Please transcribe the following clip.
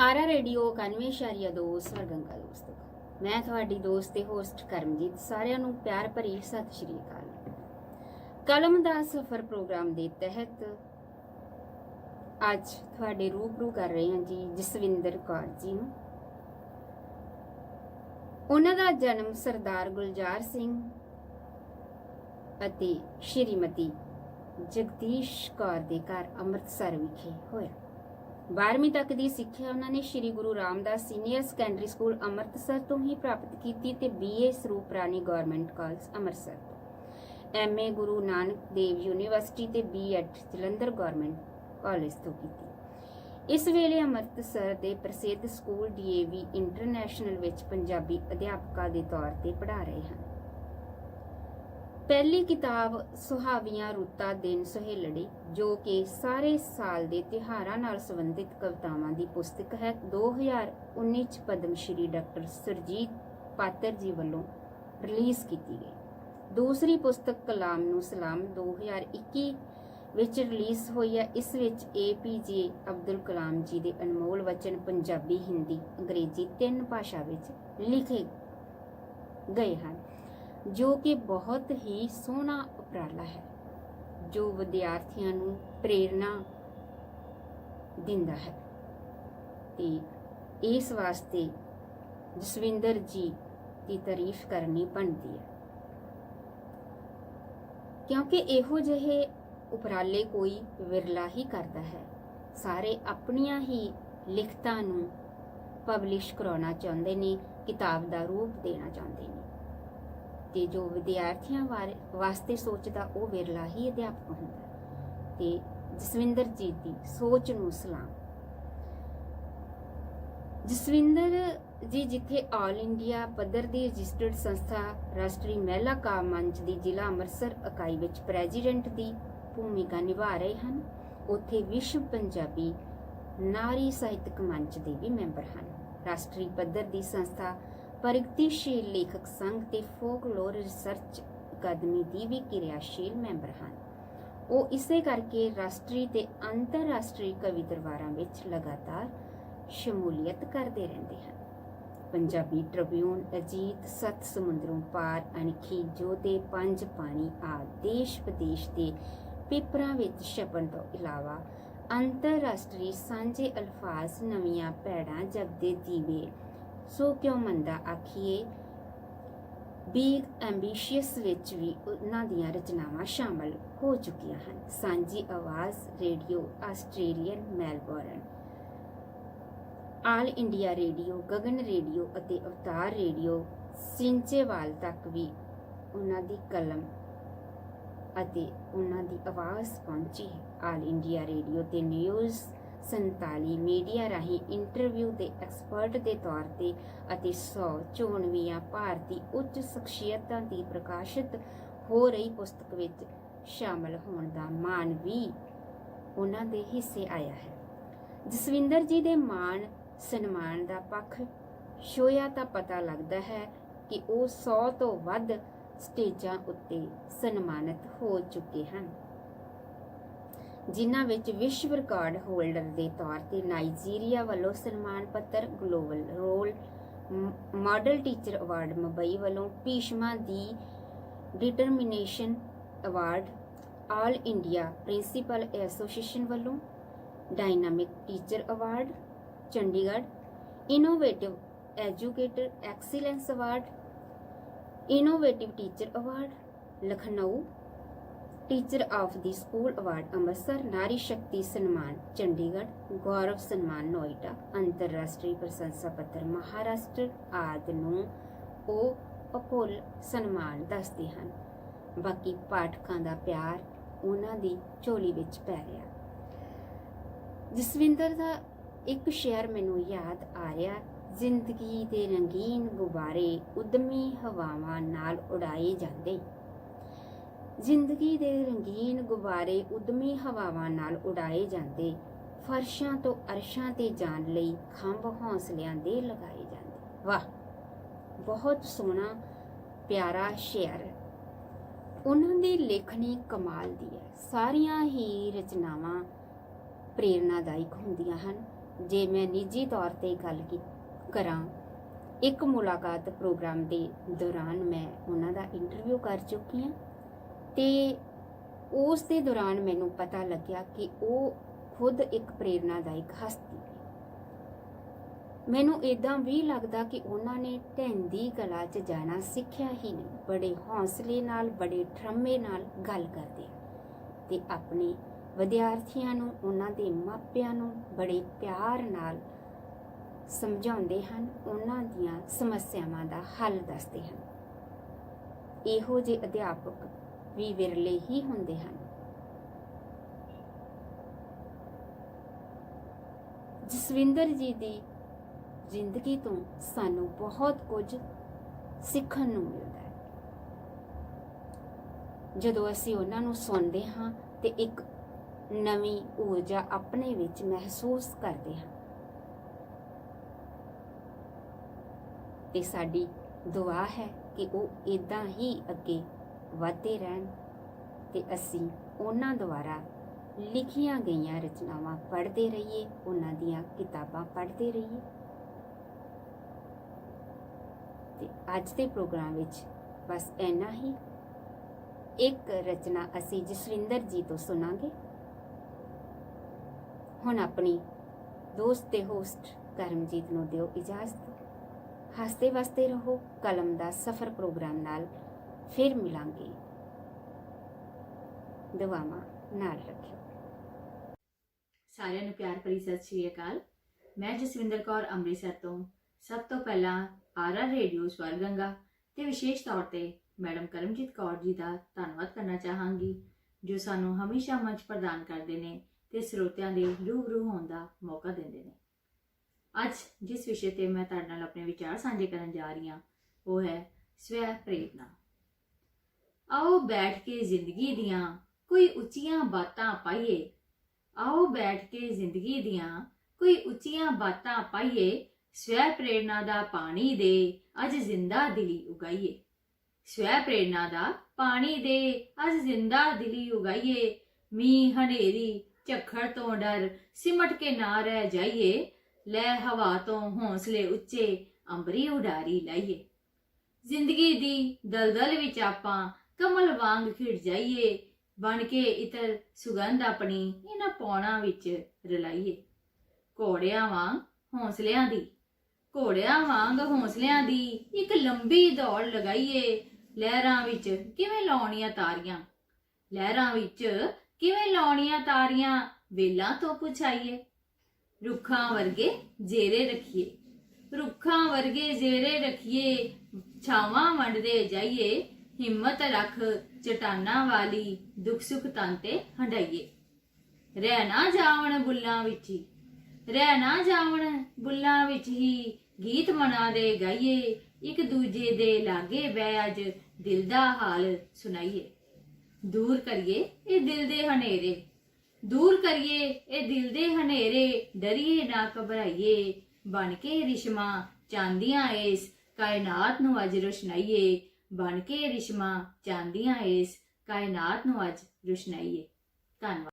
ਆਰਾ radio 91.2 ਸਰਗੰਗਾ ਦੋਸਤੋ। ਮੈਂ ਤੁਹਾਡੀ ਦੋਸਤ ਤੇ ਹੋਸਟ ਕਰਮਜੀਤ, ਸਾਰਿਆਂ ਨੂੰ ਪਿਆਰ ਭਰੀ ਸਤਿ ਸ਼੍ਰੀ ਅਕਾਲ। ਕਲਮ ਦਾ ਸਫਰ ਪ੍ਰੋਗਰਾਮ ਦੇ ਤਹਿਤ ਅੱਜ ਤੁਹਾਡੇ ਰੂਬਰੂ ਕਰ ਰਹੇ ਹਾਂ ਜੀ ਜਸਵਿੰਦਰ ਕੌਰ ਜੀ ਨੂੰ। ਉਹਨਾਂ ਦਾ ਜਨਮ ਸਰਦਾਰ ਗੁਲਜ਼ਾਰ ਸਿੰਘ ਅਤੇ ਸ਼੍ਰੀਮਤੀ ਜਗਦੀਸ਼ ਕੌਰ ਦੇ ਘਰ ਅੰਮ੍ਰਿਤਸਰ ਵਿਖੇ ਹੋਇਆ। 12ਵੀਂ ਤੱਕ ਦੀ ਸਿੱਖਿਆ ਉਹਨਾਂ ਨੇ Shri Guru Ramdas senior secondary school Amritsar ਤੋਂ ਹੀ ਪ੍ਰਾਪਤ ਕੀਤੀ ਤੇ BA Sarup Rani government college Amritsar ਤੋਂ। ਐਮਏ ਗੁਰੂ ਨਾਨਕ ਦੇਵ ਯੂਨੀਵਰਸਿਟੀ ਤੇ ਬੀਐਡ ਜਲੰਧਰ ਗਵਰਨਮੈਂਟ ਕਾਲਜ ਤੋਂ ਕੀਤੀ। ਇਸ ਵੇਲੇ ਅੰਮ੍ਰਿਤਸਰ ਦੇ ਪ੍ਰਸਿੱਧ ਸਕੂਲ ਡੀਏਵੀ ਇੰਟਰਨੈਸ਼ਨਲ ਵਿੱਚ ਪੰਜਾਬੀ ਅਧਿਆਪਕਾ ਦੇ ਤੌਰ ਤੇ ਪੜ੍ਹਾ ਰਹੇ ਹਨ। ਪਹਿਲੀ ਕਿਤਾਬ ਸੁਹਾਵੀਆਂ ਰੁੱਤਾਂ ਦਿਨ ਸੁਹੇਲੜੀ, ਜੋ ਕਿ ਸਾਰੇ ਸਾਲ ਦੇ ਤਿਉਹਾਰਾਂ ਨਾਲ ਸੰਬੰਧਿਤ ਕਵਿਤਾਵਾਂ ਦੀ ਪੁਸਤਕ ਹੈ 2019 ਚ ਪਦਮ ਸ਼੍ਰੀ ਡਾਕਟਰ ਸਰਜੀਤ ਪਾਤਰ ਜੀ ਵੱਲੋਂ ਰਿਲੀਜ਼ ਕੀਤੀ ਗਈ। ਦੂਸਰੀ ਪੁਸਤਕ ਕਲਾਮ ਨੂੰ ਸਲਾਮ 2021 ਵਿੱਚ ਰਿਲੀਜ਼ ਹੋਈ ਹੈ। ਇਸ ਵਿੱਚ ਏਪੀਜੇ ਅਬਦੁਲ ਕਲਾਮ ਜੀ ਦੇ ਅਨਮੋਲ ਵਚਨ ਪੰਜਾਬੀ, ਹਿੰਦੀ, ਅੰਗਰੇਜ਼ੀ ਤਿੰਨ ਭਾਸ਼ਾ ਵਿੱਚ ਲਿਖੇ ਗਏ ਹਨ। ਜੋ ਕਿ ਬਹੁਤ ਹੀ ਸੋਹਣਾ ਉਪਰਾਲਾ ਹੈ, ਜੋ ਵਿਦਿਆਰਥੀਆਂ ਨੂੰ ਪ੍ਰੇਰਣਾ ਦਿੰਦਾ ਹੈ। ਤੇ ਇਸ ਵਾਸਤੇ ਜਸਵਿੰਦਰ ਜੀ ਦੀ ਤਾਰੀਫ ਕਰਨੀ ਬਣਦੀ ਹੈ। ਕਿਉਂਕਿ ਇਹੋ ਜਿਹੇ ਉਪਰਾਲੇ ਕੋਈ ਵਿਰਲਾ ਹੀ ਕਰਦਾ ਹੈ। ਸਾਰੇ ਆਪਣੀਆਂ ਹੀ ਲਿਖਤਾਂ ਨੂੰ ਪਬਲਿਸ਼ ਕਰਾਉਣਾ ਚਾਹੁੰਦੇ ਨੇ, ਕਿਤਾਬ ਦਾ ਰੂਪ ਦੇਣਾ ਚਾਹੁੰਦੇ ਨੇ। ਤੇ ਜੋ ਵਿਦਿਆਰਥੀਆਂ ਵਾਸਤੇ ਸੋਚਦਾ, ਉਹ ਵਿਰਲਾ ਹੀ ਅਧਿਆਪਕ ਹੁੰਦਾ ਤੇ ਜਸਵਿੰਦਰ ਜੀ ਦੀ ਸੋਚ ਨੂੰ ਸਲਾਮ। ਜਸਵਿੰਦਰ ਜੀ ਜਿੱਥੇ ਆਲ ਇੰਡੀਆ ਪੱਧਰ ਦੀ ਰਜਿਸਟਰਡ ਸੰਸਥਾ ਰਾਸ਼ਟਰੀ ਮਹਿਲਾ ਕਾ ਮੰਚ ਦੀ ਜ਼ਿਲ੍ਹਾ ਅੰਮ੍ਰਿਤਸਰ ਇਕਾਈ ਵਿੱਚ ਪ੍ਰੈਜ਼ੀਡੈਂਟ ਦੀ ਭੂਮਿਕਾ ਨਿਭਾ ਰਹੇ ਹਨ, ਉੱਥੇ ਵਿਸ਼ਵ ਪੰਜਾਬੀ ਨਾਰੀ ਸਾਹਿਤਕ ਮੰਚ ਦੇ ਵੀ ਮੈਂਬਰ ਹਨ। ਰਾਸ਼ਟਰੀ ਪੱਧਰ ਦੀ ਸੰਸਥਾ ਪ੍ਰਗਤੀਸ਼ੀਲ ਲੇਖਕ ਸੰਘ ਤੇ ਫੋਕਲੋਰ ਰਿਸਰਚ ਅਕਾਦਮੀ ਦੀ ਵੀ ਕਿਰਿਆਸ਼ੀਲ ਮੈਂਬਰ ਹਨ। ਉਹ ਇਸੇ ਕਰਕੇ ਰਾਸ਼ਟਰੀ ਤੇ ਅੰਤਰਰਾਸ਼ਟਰੀ ਕਵੀ ਦਰਬਾਰਾਂ ਵਿੱਚ ਲਗਾਤਾਰ ਸ਼ਮੂਲੀਅਤ ਕਰਦੇ ਰਹਿੰਦੇ ਹਨ। ਪੰਜਾਬੀ ਟ੍ਰਿਬਿਊਨ ਅਜੀਤ ਸੱਤ ਸਮੁੰਦਰੋਂ ਪਾਰ, ਅਣਖੀ ਜੋਦੇ ਪੰਜ ਪਾਣੀ ਆ ਦੇਸ਼ ਵਿਦੇਸ਼ ਦੇ ਪੇਪਰਾਂ ਵਿੱਚ ਛਪਣ ਤੋਂ ਇਲਾਵਾ ਅੰਤਰਰਾਸ਼ਟਰੀ ਸਾਂਝੇ ਅਲਫਾਜ਼, ਨਵੀਆਂ ਪੈੜਾਂ ਜਗਦੇ ਦੀਵੇ ਸੋ ਕਿਉਂ ਮੰਦਾ ਆਖੀਏ ਬੀਗ ਐਂਬੀਸ਼ੀਅਸ ਵਿੱਚ ਵੀ ਉਹਨਾਂ ਦੀਆਂ ਰਚਨਾਵਾਂ ਸ਼ਾਮਲ ਹੋ ਚੁੱਕੀਆਂ ਹਨ। Sanjhi Awaaz, radio, Australian Melbourne. All India radio, Gagan radio ਅਤੇ ਅਵਤਾਰ ਰੇਡੀਓ ਸਿੰਚੇਵਾਲ ਤੱਕ ਵੀ ਉਹਨਾਂ ਦੀ ਕਲਮ ਅਤੇ ਉਹਨਾਂ ਦੀ ਆਵਾਜ਼ ਪਹੁੰਚੀ ਹੈ। ਆਲ ਇੰਡੀਆ ਰੇਡੀਓ ਤੇ ਨਿਊਜ਼ 47 ਮੀਡੀਆ ਰਾਹੀਂ ਇੰਟਰਵਿਊ ਦੇ ਐਕਸਪਰਟ ਦੇ ਤੌਰ ਤੇ ਅਤੇ 100 ਚੋਣਵੀਆਂ ਭਾਰਤੀ ਉੱਚ ਸ਼ਖਸੀਅਤਾਂ ਦੀ ਪ੍ਰਕਾਸ਼ਿਤ ਹੋ ਰਹੀ ਪੁਸਤਕ ਵਿੱਚ ਸ਼ਾਮਲ ਹੋਣ ਦਾ ਮਾਣ ਵੀ ਉਹਨਾਂ ਦੇ ਹਿੱਸੇ ਆਇਆ ਹੈ। ਜਸਵਿੰਦਰ ਜੀ ਦੇ ਮਾਣ, ਸਨਮਾਨ ਦਾ ਪੱਖ ਛੋਇਆ ਤਾਂ ਪਤਾ ਲੱਗਦਾ ਹੈ ਕਿ ਉਹ 100 ਤੋਂ ਵੱਧ ਸਟੇਜਾਂ ਉੱਤੇ ਸਨਮਾਨਿਤ ਹੋ ਚੁੱਕੇ ਹਨ। ਜਿਨ੍ਹਾਂ ਵਿੱਚ ਵਿਸ਼ਵ ਰਿਕਾਰਡ ਹੋਲਡਰ ਦੇ ਤੌਰ ਤੇ ਨਾਈਜੀਰੀਆ ਵੱਲੋਂ ਸਨਮਾਨ ਪੱਤਰ, global role model teacher award, Mumbai ਵੱਲੋਂ ਭੀਸ਼ਮਾ ਦੀ determination award, all India principal association ਵੱਲੋਂ dynamic teacher award, Chandigarh innovative educator excellence award, innovative teacher award, Lucknow teacher of the school award Amritsar Nari Shakti Samman Chandigarh ਗੌਰਵ ਸਨਮਾਨ ਨੋਇਡਾ ਅੰਤਰਰਾਸ਼ਟਰੀ ਪ੍ਰਸ਼ੰਸਾ ਪੱਤਰ ਮਹਾਰਾਸ਼ਟਰ ਆਦਿ ਨੂੰ ਉਹ ਅਪੋਲ ਸਨਮਾਨ ਦੱਸਦੇ ਹਨ ਬਾਕੀ ਪਾਠਕਾਂ ਦਾ ਪਿਆਰ ਉਹਨਾਂ ਦੀ ਝੋਲੀ ਵਿੱਚ ਪੈ ਰਿਹਾ ਜਸਵਿੰਦਰ ਦਾ ਇੱਕ ਸ਼ੇਅਰ ਮੈਨੂੰ ਯਾਦ ਆ ਰਿਹਾ ਜ਼ਿੰਦਗੀ ਦੇ ਰੰਗੀਨ ਗੁਬਾਰੇ ਉਦਮੀ ਹਵਾਵਾਂ ਨਾਲ ਉਡਾਏ ਜਾਂਦੇ ਜ਼ਿੰਦਗੀ ਦੇ ਰੰਗੀਨ ਗੁਬਾਰੇ ਉਦਮੀ ਹਵਾਵਾਂ ਨਾਲ ਉਡਾਏ ਜਾਂਦੇ, ਫਰਸ਼ਾਂ ਤੋਂ ਅਰਸ਼ਾਂ ਤੇ ਜਾਣ ਲਈ ਖੰਭ ਹੌਸਲਿਆਂ ਦੇ ਲਗਾਏ ਜਾਂਦੇ। ਵਾਹ, ਬਹੁਤ ਸੋਹਣਾ, ਪਿਆਰਾ ਸ਼ੇਅਰ। ਉਹਨਾਂ ਦੀ ਲੇਖਣੀ ਕਮਾਲ ਦੀ ਹੈ। ਸਾਰੀਆਂ ਹੀ ਰਚਨਾਵਾਂ ਪ੍ਰੇਰਨਾਦਾਇਕ ਹੁੰਦੀਆਂ ਹਨ। ਜੇ ਮੈਂ ਨਿੱਜੀ ਤੌਰ ਤੇ ਗੱਲ ਕੀ ਕਰਾਂ, ਇੱਕ ਮੁਲਾਕਾਤ ਪ੍ਰੋਗਰਾਮ ਦੇ ਦੌਰਾਨ ਮੈਂ ਉਹਨਾਂ ਦਾ ਇੰਟਰਵਿਊ ਕਰ ਚੁੱਕੀ ਹਾਂ। ਤੇ ਉਸ ਦੇ ਦੌਰਾਨ ਮੈਨੂੰ ਪਤਾ ਲੱਗਿਆ ਕਿ ਉਹ ਖੁਦ ਇੱਕ ਪ੍ਰੇਰਨਾਦਾਇਕ ਹਸਤੀ ਹੈ ਮੈਨੂੰ ਇਦਾਂ ਵੀ ਲੱਗਦਾ ਕਿ ਉਹਨਾਂ ਨੇ ਢਹਿੰਦੀ ਕਲਾ 'ਚ ਜਾਣਾ ਸਿੱਖਿਆ ਹੀ ਨਹੀਂ, ਬੜੇ ਹੌਸਲੇ ਨਾਲ, ਬੜੇ ਠਰਮੇ ਨਾਲ ਗੱਲ ਕਰਦੇ ਆ ਤੇ ਆਪਣੇ ਵਿਦਿਆਰਥੀਆਂ ਨੂੰ, ਉਹਨਾਂ ਦੇ ਮਾਪਿਆਂ ਨੂੰ ਬੜੇ ਪਿਆਰ ਨਾਲ ਸਮਝਾਉਂਦੇ ਹਨ, ਉਹਨਾਂ ਦੀਆਂ ਸਮੱਸਿਆਵਾਂ ਦਾ ਹੱਲ ਦੱਸਦੇ ਹਨ। ਇਹੋ ਜਿਹੇ ਅਧਿਆਪਕ ਵੀ ਵਿਰਲੇ ਹੀ ਹੁੰਦੇ ਹਨ। ਜਸਵਿੰਦਰ ਜੀ ਦੀ ਜ਼ਿੰਦਗੀ ਤੋਂ ਸਾਨੂੰ ਬਹੁਤ ਕੁਝ ਸਿੱਖਣ ਨੂੰ ਮਿਲਦਾ ਹੈ। ਜਦੋਂ ਅਸੀਂ ਉਹਨਾਂ ਨੂੰ ਸੁਣਦੇ ਹਾਂ ਤੇ ਇੱਕ ਨਵੀਂ ਊਰਜਾ ਆਪਣੇ ਵਿੱਚ ਮਹਿਸੂਸ ਕਰਦੇ ਹਾਂ, ਤੇ ਸਾਡੀ ਦੁਆ ਹੈ ਕਿ ਉਹ ਇਦਾਂ ਹੀ ਅੱਗੇ ਵਧਦੇ ਰਹਿਣ ਤੇ ਅਸੀਂ ਉਹਨਾਂ ਦੁਆਰਾ ਲਿਖੀਆਂ ਗਈਆਂ ਰਚਨਾਵਾਂ ਪੜ੍ਹਦੇ ਰਹੀਏ, ਉਹਨਾਂ ਦੀਆਂ ਕਿਤਾਬਾਂ ਪੜ੍ਹਦੇ ਰਹੀਏ। ਤੇ ਅੱਜ ਦੇ ਪ੍ਰੋਗਰਾਮ ਵਿੱਚ ਬਸ ਇੰਨਾ ਹੀ। ਇੱਕ ਰਚਨਾ ਅਸੀਂ ਜਸਵਿੰਦਰ ਜੀ ਤੋਂ ਸੁਣਾਂਗੇ। ਹੁਣ ਆਪਣੀ ਦੋਸਤ ਤੇ ਹੋਸਟ ਕਰਮਜੀਤ ਨੂੰ ਦਿਓ ਇਜਾਜ਼ਤ। ਹੱਸਦੇ ਵਸਦੇ ਰਹੋ, ਕਲਮ ਦਾ ਸਫਰ ਪ੍ਰੋਗਰਾਮ ਨਾਲ ਫਿਰ ਮਿਲਾਂਗੇ। ਦੁਆਵਾਂ ਨਾਲ ਰੱਖਿਓ। ਸਾਰਿਆਂ ਨੂੰ ਪਿਆਰ ਭਰੀ ਸਤਿ ਸ਼੍ਰੀ ਅਕਾਲ। ਮੈਂ ਜਸਵਿੰਦਰ ਕੌਰ ਅੰਮ੍ਰਿਤਸਰ ਤੋਂ। ਸਭ ਤੋਂ ਪਹਿਲਾਂ ਆਰਆਰ ਰੇਡੀਓ ਸਵਰਗੰਗਾ ਤੇ ਵਿਸ਼ੇਸ਼ ਤੌਰ ਤੇ ਮੈਡਮ ਕਰਮਜੀਤ ਕੌਰ ਜੀ ਦਾ ਧੰਨਵਾਦ ਕਰਨਾ ਚਾਹਾਂਗੀ, ਜੋ ਸਾਨੂੰ ਹਮੇਸ਼ਾ ਮੰਚ ਪ੍ਰਦਾਨ ਕਰਦੇ ਨੇ ਤੇ ਸਰੋਤਿਆਂ ਦੇ ਰੂਬਰੂ ਹੋਣ ਦਾ ਮੌਕਾ ਦਿੰਦੇ ਨੇ। ਅੱਜ ਜਿਸ ਵਿਸ਼ੇ ਤੇ ਮੈਂ ਤੁਹਾਡੇ ਨਾਲ ਆਪਣੇ ਵਿਚਾਰ ਸਾਂਝੇ ਕਰਨ ਜਾ ਰਹੀ ਹਾਂ, ਉਹ ਹੈ ਸਵੈ ਪ੍ਰੇਰਨਾ ਆਓ ਬੈਠ ਕੇ ਜ਼ਿੰਦਗੀ ਦੀਆਂ ਕੋਈ ਉੱਚੀਆਂ ਬਾਤਾਂ ਪਾਈਏ। ਆਓ ਬੈਠ ਕੇ ਜ਼ਿੰਦਗੀ ਦੀਆਂ ਕੋਈ ਉੱਚੀਆਂ ਬਾਤਾਂ ਪਾਈਏ। ਸਵੈ ਪ੍ਰੇਰਣਾ ਦਾ ਪਾਣੀ ਦੇ ਅੱਜ ਜ਼ਿੰਦਾ ਦਿਲੀ ਉਗਾਈਏ। ਸਵੈ ਪ੍ਰੇਰਣਾ ਦਾ ਪਾਣੀ ਦੇ ਅੱਜ ਜ਼ਿੰਦਾ ਦਿਲੀ ਉਗਾਈਏ। ਮੀਂਹ ਹਨੇਰੀ, ਝੱਖੜ ਤੋਂ ਡਰ, ਸਿਮਟ ਕੇ ਨਾ ਰਹਿ ਜਾਈਏ। ਲੈ ਹਵਾ ਤੋਂ ਹੌਸਲੇ ਉੱਚੇ, ਅੰਬਰੀ ਉਡਾਰੀ ਲਾਈਏ। ਜ਼ਿੰਦਗੀ ਦੀ ਦਲਦਲ ਵਿੱਚ ਆਪਾਂ ਕਮਲ ਵਾਂਗ ਖਿੜ ਜਾਈਏ, ਬਣ ਕੇ ਇਤਰ ਸੁਗੰਧ ਆਪਣੀ ਇਹਨਾਂ ਪੌਣਾ ਵਿੱਚ ਰਲਾਈਏ। ਘੋੜਿਆਂ ਵਾਂਗ ਹੌਸਲਿਆਂ ਦੀ, ਘੋੜਿਆਂ ਵਾਂਗ ਹੌਸਲਿਆਂ ਦੀ ਇੱਕ ਲੰਬੀ ਦੌੜ ਲਗਾਈਏ। ਲਹਿਰਾਂ ਵਿੱਚ ਕਿਵੇਂ ਲਾਉਣੀਆਂ ਤਾਰੀਆਂ? ਲਹਿਰਾਂ ਵਿੱਚ ਕਿਵੇਂ ਲਾਉਣੀਆਂ ਤਾਰੀਆਂ? ਵੇਲਾਂ ਤੋਂ ਪੁਛਾਈਏ। ਰੁੱਖਾਂ ਵਰਗੇ ਜੇਰੇ ਰੱਖੀਏ। ਰੁੱਖਾਂ ਵਰਗੇ ਜੇਰੇ ਰੱਖੀਏ। ਛਾਵਾਂ ਵੰਡਦੇ ਜਾਈਏ। ਹਿੰਮਤ ਰੱਖ ਚਟਾਨਾਂ ਵਾਲੀ ਦੁੱਖ ਸੁਖ ਤਨ ਤੇ ਹੰਡਾਈਏ ਰਹਿ ਨਾ ਜਾਵਣ ਬੁੱਲਾਂ ਵਿੱਚ ਹੀ ਰਹਿ ਨਾ ਜਾਵਣ ਬੁੱਲਾਂ ਵਿੱਚ ਹੀ ਗੀਤ ਮਨਾ ਦੇ ਗਾਈਏ, ਇੱਕ ਦੂਜੇ ਦੇ ਲਾਗੇ ਬਹਿ ਅੱਜ ਦਿਲ ਦਾ ਹਾਲ ਸੁਣਾਈਏ। ਦੂਰ ਕਰੀਏ ਇਹ ਦਿਲ ਦੇ ਹਨੇਰੇ, ਦੂਰ ਕਰੀਏ ਇਹ ਦਿਲ ਦੇ ਹਨੇਰੇ, ਡਰੀਏ ਨਾ ਘਬਰਾਈਏ, ਬਣ ਕੇ ਰਿਸ਼ਮਾ ਚਾਂਦੀਆਂ ਇਸ ਕਾਇਨਾਤ ਨੂੰ ਅੱਜ ਰੋਸ਼ਨਾਈਏ ਬਣ ਕੇ ਰਿਸ਼ਮਾ ਚਾਹੁੰਦੀਆਂ ਇਸ ਕਾਇਨਾਤ ਨੂੰ ਅੱਜ ਰੁਸ਼ਨਾਈਏ। ਧੰਨਵਾਦ।